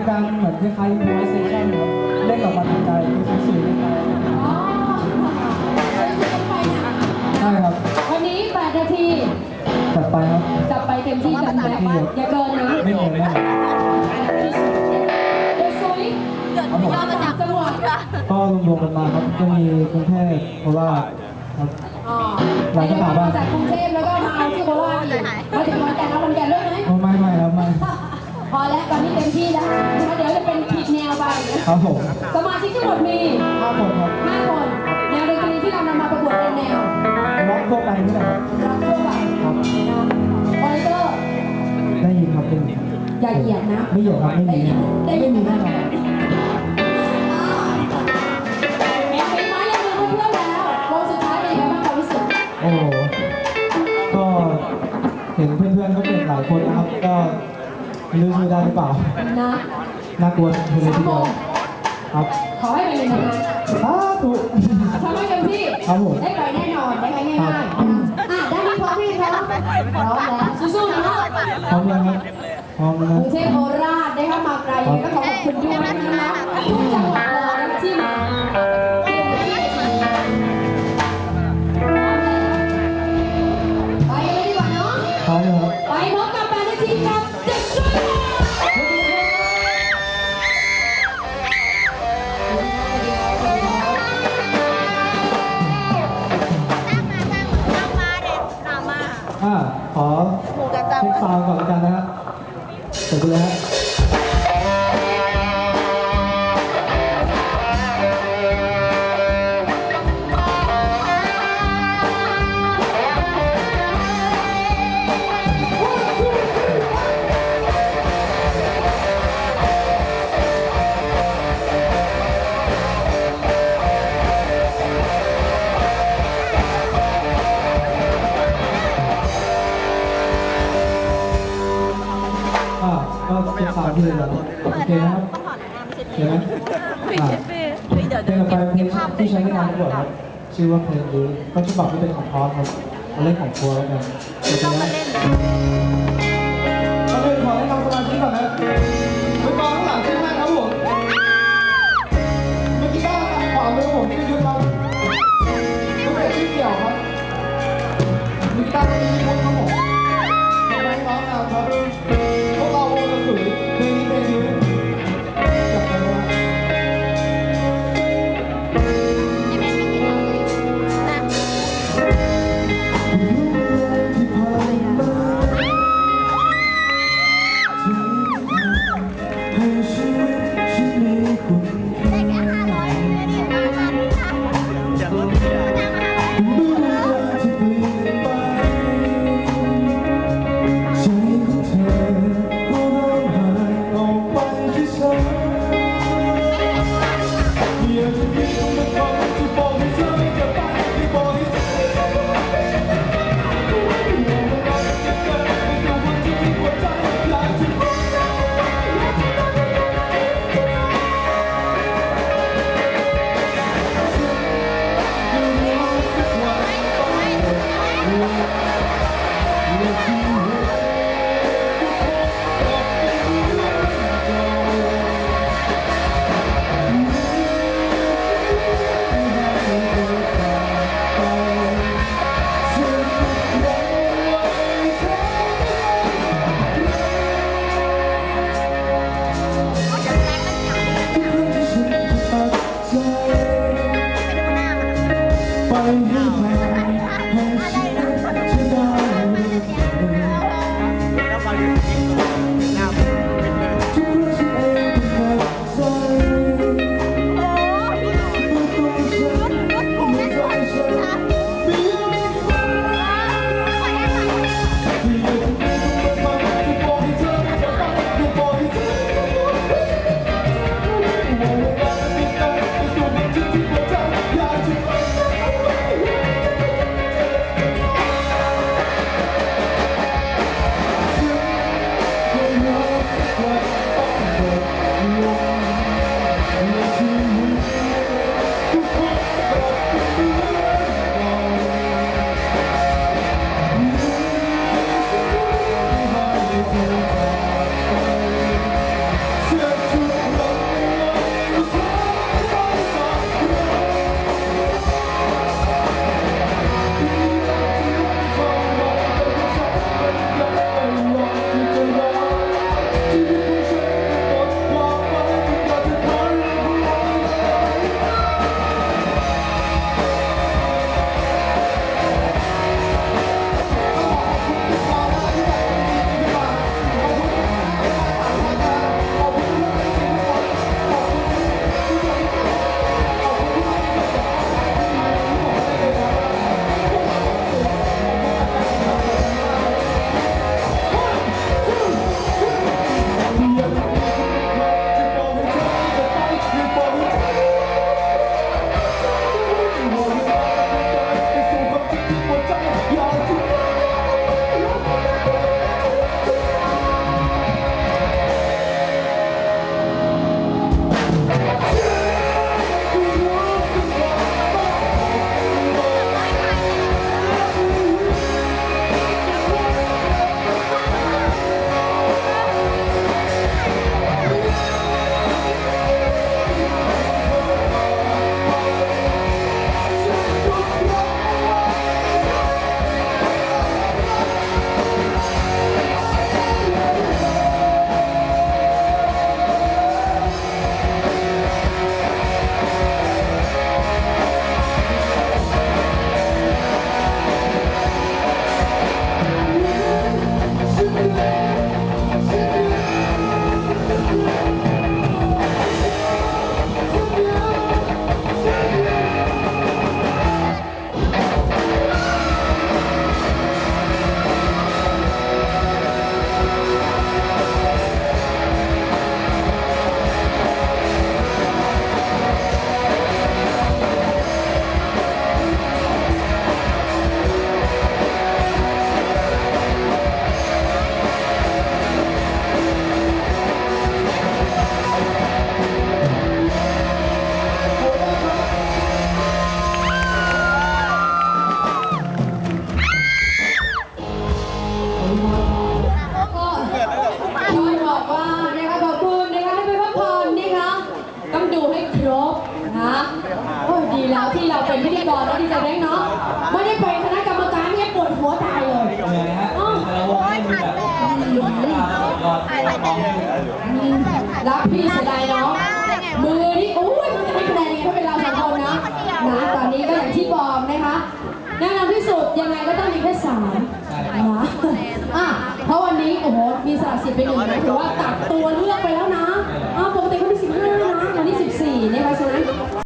เป็นการเหมือนคล้ายๆ improvisation ครับเล่นออกมาทางใจมีสื่อๆในใจอ๋อต้องไปนะใช่ครับวันนี้8นาทีจัดไปครับ จับไปเต็มที่กันนะอย่าเกินนะ ไม่เหนื่อยมากเดี๋ยวซุยครับผมมาจากจังหวัดก็รวมๆกันมาครับก็มีกรุงเทพโคราชครับอ๋อหลายสถาบันมาจากกรุงเทพแล้วก็มาเอาที่โคราชอีกมาถึงวันแก่นเอาวันแก่นด้วยไหมโอ้ไม่ไม่ครับไม่พอ แล้วตอนนี้เต็มที่แล้วเดี๋ยวจะเป็นผิดแนวไปครับผมสมาชิกทั้งหมดมีห้าคนครับ5คนแนวดนตรีที่เรานำมาประกวดเป็นแนวร้องทั่วไปนี่แหละครับรักทั่วไปครับคอเลเตอร์ได้ยินครับได้ยินครับอย่าเหยียดนะ ไม่เหยียดครับไม่มีได้ไม่ยินมีแน่นอนเป็นไม้ในมือเพื่อนๆแล้ววงสุดท้ายเป็นยังไงบ้างความรู้สึกโอ้โหก็เห็นเพื่อนๆเขาเก่งหลายคนนะครับก็ ไม่รู้ชื่อได้หรือเปล่า นะน่ากลัวทีเดียวทีเดียวครับขอให้เป็นอย่างนั้นสาธุ ทำให้เต็มที่ ครับผม ได้ไปแน่นอนได้ไปง่ายๆนะคะอะได้ไหมพร้อมไหมครับพร้อมแล้วสู้ๆนะพร้อมยังครับพร้อมกนะรุงเทพโคราชได้เข้ามาไกลยังไงก็ขอขอบคุณด้วยนะคะทุกจังหวัดเลยที่มา เเช็คซาวด์ที่เลยครับโอเคนะครับโอเคไหมอ่าเพลงต่อไปเพลงที่ใช้ในการประกวดครับชื่อว่าเพลงนี้ต้นฉบับที่เป็นของพอสครับเอาเล่นของครัวแล้วกันโอเคไหมเราเลยขอแนะนำสมาชิกก่อนนะไปกองข้างหลังใช่ไหมครับผมเมื่อกี้ด้านขวามือผมชื่อยุทธครับเขาเป็นชื่อเกี่ยวครับมีกีตาร์เป็นชื่อพุทธครับ พี่เสียดายเนาะมือนี่อุ้ยมันจะให้คะแนนยังไงถ้าเป็นเราสองคนนะนะตอนนี้ก็อย่างที่บอกนะคะแน่นอนที่สุดยังไงก็ต้องมีแค่สามนะอะเพราะวันนี้โอ้โหมีสละสิทธิ์ไปหนึ่งนะถือว่าตัดตัว